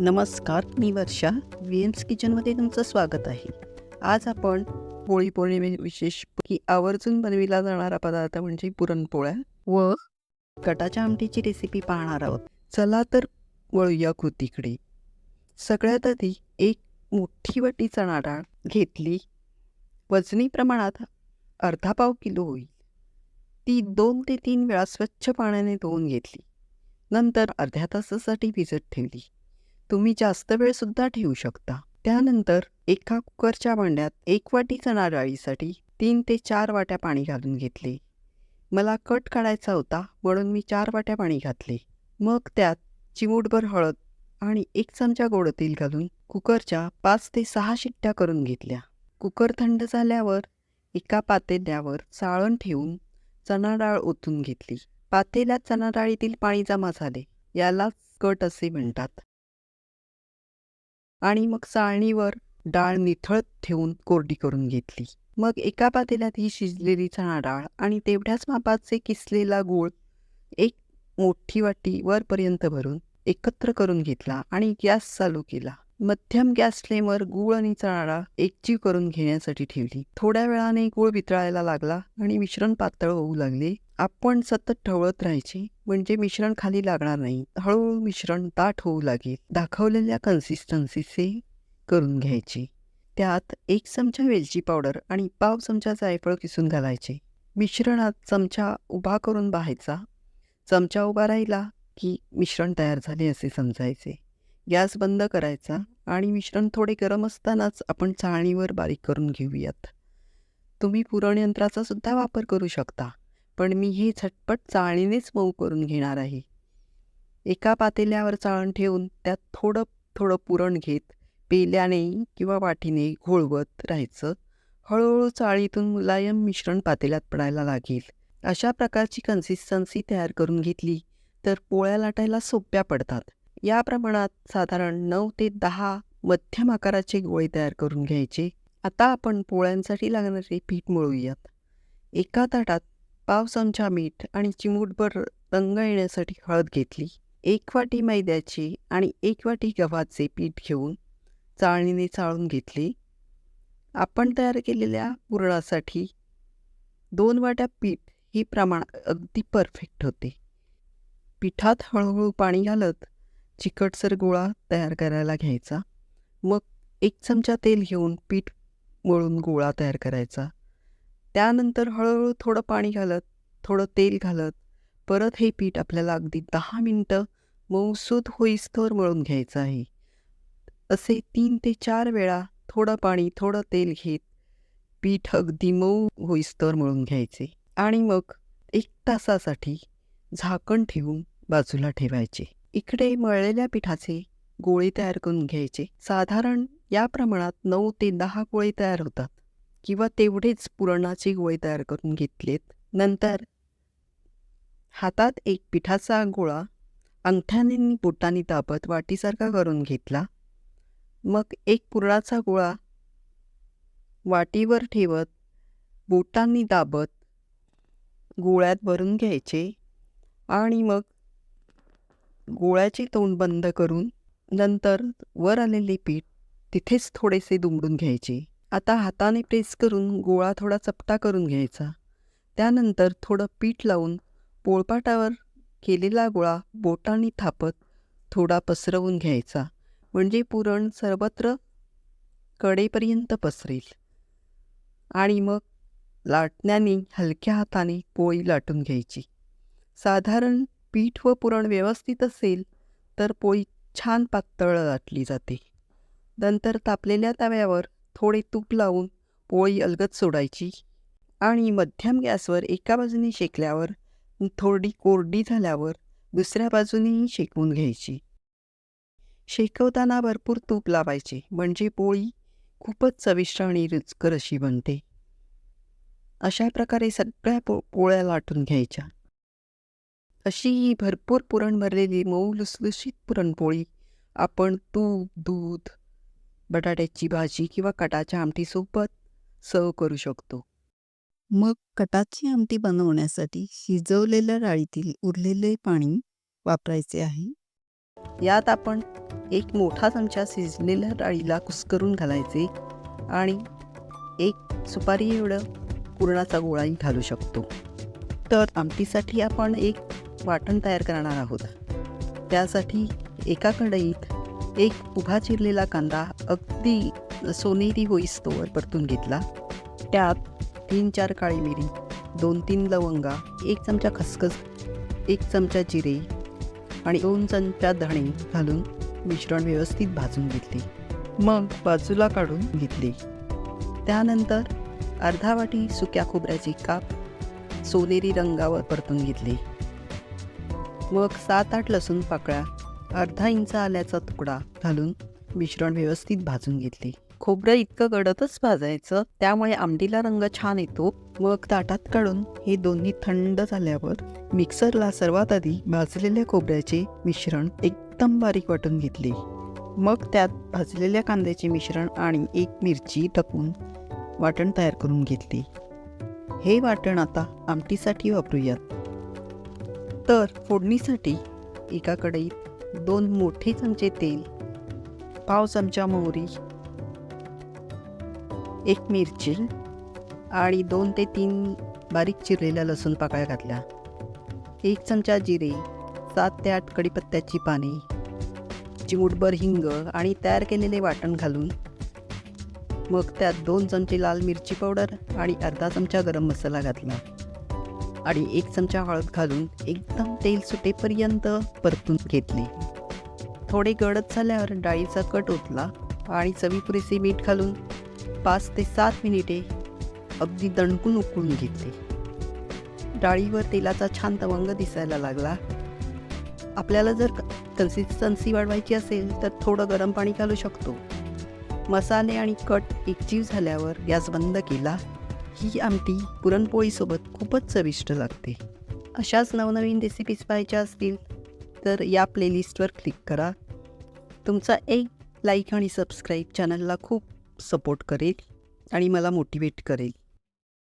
नमस्कार मी वर्षा. V AIIMS किचनमध्ये तुमचं स्वागत आहे. आज आपण पोळी पौर्णिमे विशेष की आवर्जून बनविला जाणारा पदार्थ म्हणजे पुरणपोळ्या व कटाच्या आमटीची रेसिपी पाहणार आहोत. चला तर वळूया कृतीकडे सगळ्यात आधी एक मोठी वाटी चणा डाळ घेतली. वजनी प्रमाणात अर्धा पाव किलो होईल. ती दोन ते तीन वेळा स्वच्छ पाण्याने धुवून घेतली. नंतर अर्ध्या तासासाठी भिजत ठेवली. तुम्ही जास्त वेळसुद्धा ठेवू शकता. त्यानंतर एका कुकरच्या भांड्यात एक वाटी चणा डाळीसाठी तीन ते चार वाट्या पाणी घालून घेतले. मला कट काढायचा होता म्हणून मी चार वाट्या पाणी घातले. मग त्यात चिमूटभर हळद आणि एक चमचा गोड तेल घालून कुकरच्या पाच ते सहा शिट्ट्या करून घेतल्या. कुकर थंड झाल्यावर एका पातेल्यावर चाळण ठेवून चणा डाळ ओतून घेतली. पातेल्यात चणा डाळीतील पाणी जमा झाले. यालाच कट असे म्हणतात. आणि मग चाळणीवर डाळ निथळत ठेवून कोरडी करून घेतली. मग एका पातेल्यात ही शिजलेली चणा डाळ आणि तेवढ्याच मापाचे किसलेला गूळ एक मोठी वाटी वरपर्यंत भरून एकत्र करून घेतला आणि गॅस चालू केला. मध्यम गॅस फ्लेमवर गूळ आणि चणाडा एकजीव करून घेण्यासाठी ठेवली. थोड्या वेळाने गूळ वितळायला लागला आणि मिश्रण पातळ होऊ लागले. आपण सतत ढवळत राहायचे म्हणजे मिश्रण खाली लागणार नाही. हळूहळू मिश्रण दाट होऊ लागेल. दाखवलेल्या कन्सिस्टन्सीचे करून घ्यायचे. त्यात एक चमचा वेलची पावडर आणि पाव चमचा जायफळ किसून घालायचे. मिश्रणात चमचा उभा करून पाहायचा. चमचा उभा राहिला की मिश्रण तयार झाले असे समजायचे. गॅस बंद करायचा आणि मिश्रण थोडे गरम असतानाच आपण चाळणीवर बारीक करून घेऊयात. तुम्ही पुरणयंत्राचा सुद्धा वापर करू शकता पण मी हे झटपट चाळणीनेच मऊ करून घेणार आहे. एका पातेल्यावर चाळण ठेवून त्यात थोडं थोडं पुरण घेत पेल्याने किंवा वाटीने घोळवत राहायचं. हळूहळू चाळीतून मुलायम मिश्रण पातेल्यात पडायला लागेल. अशा प्रकारची कन्सिस्टन्सी तयार करून घेतली तर पोळ्या लाटायला सोप्या पडतात. या प्रमाणात साधारण नऊ ते दहा मध्यम आकाराचे गोळे तयार करून घ्यायचे. आता आपण पोळ्यांसाठी लागणारे पीठ मळूयात. एका ताटात पाव चमचा मीठ आणि चिमूटभर रंग येण्यासाठी हळद घेतली. एक वाटी मैद्याची आणि एक वाटी गव्हाचे पीठ घेऊन चाळणीने चाळून घेतली. आपण तयार केलेल्या पुरणासाठी दोन वाट्या पीठ ही प्रमाण अगदी परफेक्ट होते. पिठात हळूहळू पाणी घालत चिकटसर गोळा तयार करायला घ्यायचा. मग एक चमचा तेल घेऊन पीठ मळून गोळा तयार करायचा. त्यानंतर हळूहळू थोडं पाणी घालत थोडं तेल घालत परत हे पीठ आपल्याला अगदी दहा मिनटं मऊसूद होईस्तोवर मळून घ्यायचं आहे. असे तीन ते चार वेळा थोडं पाणी थोडं तेल घेत पीठ अगदी मऊ होईस्तोवर मळून घ्यायचे. आणि मग एक तासासाठी झाकण ठेवून बाजूला ठेवायचे. इकडे मळलेल्या पिठाचे गोळे तयार करून घ्यायचे. साधारण या प्रमाणात नऊ ते दहा गोळे तयार होतात किंवा तेवढेच पुरणाचे गोळे तयार करून घेतलेत. नंतर हातात एक पिठाचा गोळा अंगठ्याने आणि बोटांनी दाबत वाटीसारखा करून घेतला. मग एक पुरणाचा गोळा वाटीवर ठेवत बोटांनी दाबत गोळ्यात भरून घ्यायचे आणि मग गोळ्याचे तोंड बंद करून नंतर वर आलेले पीठ तिथेच थोडेसे दुमडून घ्यायचे. आता हाताने प्रेस करून गोळा थोडा चपटा करून घ्यायचा. त्यानंतर थोडं पीठ लावून पोळपाटावर केलेला गोळा बोटांनी थापत थोडा पसरवून घ्यायचा म्हणजे पुरण सर्वत्र कडेपर्यंत पसरेल. आणि मग लाटण्याने हलक्या हाताने पोळी लाटून घ्यायची. साधारण पीठ व पुरण व्यवस्थित असेल तर पोळी छान पातळ लाटली जाते. नंतर तापलेल्या तव्यावर थोडे तूप लावून पोळी अलगद सोडायची आणि मध्यम गॅसवर एका बाजूने शेकल्यावर थोडी कोरडी झाल्यावर दुसऱ्या बाजूनेही शेकवून घ्यायची. शेकवताना भरपूर तूप लावायचे म्हणजे पोळी खूपच चविष्ट आणि रुचकर अशी बनते. अशा प्रकारे सगळ्या पो पोळ्या लाटून घ्यायच्या. अशी ही भरपूर पुरण भरलेली मऊ लुसलुशीत पुरणपोळी. आपण तूप दूध बटाट्याची भाजी किंवा कटाच्या आमटीसोबत सर्व करू शकतो. मग कटाची आमटी बनवण्यासाठी शिजवलेल्या डाळीतील उरलेले पाणी वापरायचे आहे. यात आपण एक मोठा चमचा शिजलेल्या डाळीला कुस्करून घालायचे आणि एक सुपारी एवढं पुरणाचा गोळाही घालू शकतो. तर आमटीसाठी आपण एक वाटण तयार करणार आहोत. त्यासाठी एका कढईत एक उभा चिरलेला कांदा अगदी सोनेरी होईस्तोवर परतून घेतला. त्यात तीन चार काळी मिरी दोन तीन लवंगा एक चमचा खसखस एक चमचा जिरे आणि दोन चमचा धणे घालून मिश्रण व्यवस्थित भाजून घेतले. मग बाजूला काढून घेतले. त्यानंतर अर्धा वाटी सुक्या खोबऱ्याचे काप सोनेरी रंगावर परतून घेतले. मग सात आठ लसूण पाकळ्या अर्धा इंच आल्याचा तुकडा घालून मिश्रण व्यवस्थित भाजून घेतले. खोबरं इतकं गडतच भाजायचं त्यामुळे आमटीला रंग छान येतो. मग ताटात काढून हे दोन्ही थंड झाल्यावर मिक्सरला सर्वात आधी भाजलेल्या खोबऱ्याचे मिश्रण एकदम बारीक वाटून घेतले. मग त्यात भाजलेल्या कांद्याचे मिश्रण आणि एक मिरची टाकून वाटण तयार करून घेतले. हे वाटण आता आमटीसाठी वापरूयात. तर फोडणीसाठी एका कढईत दोन मोठे चमचे तेल पाव चमचा मोहरी एक मिरची आणि दोन ते तीन बारीक चिरलेल्या लसूण पाकळ्या घातल्या. एक चमचा जिरे सात ते आठ कढीपत्त्याची पाने चिमूटभर हिंग आणि तयार केलेले वाटण घालून मग त्यात दोन चमचे लाल मिरची पावडर आणि अर्धा चमचा गरम मसाला घातला. आणि एक चमचा हळद घालून एकदम तेल सुटेपर्यंत परतून घेतले. थोडे गडद झाल्यावर डाळीचा कट ओतला आणि चवीपुरेसे मीठ घालून पाच ते सात मिनिटे अगदी दणकून उकळून घेतले. डाळीवर तेलाचा छान तवंग दिसायला लागला. आपल्याला जर कन्सिस्टन्सी वाढवायची असेल तर थोडं गरम पाणी घालू शकतो. मसाले आणि कट एकजीव झाल्यावर गॅस बंद केला. ही आमटी पुरणपोळीसोबत खूपच चविष्ट लागते. अशाच नवनवीन रेसिपीज पाहायच्या असतील तर या प्लेलिस्टवर क्लिक करा. तुमचा एक लाईक आणि सबस्क्राईब चॅनलला खूप सपोर्ट करेल आणि मला मोटिवेट करेल.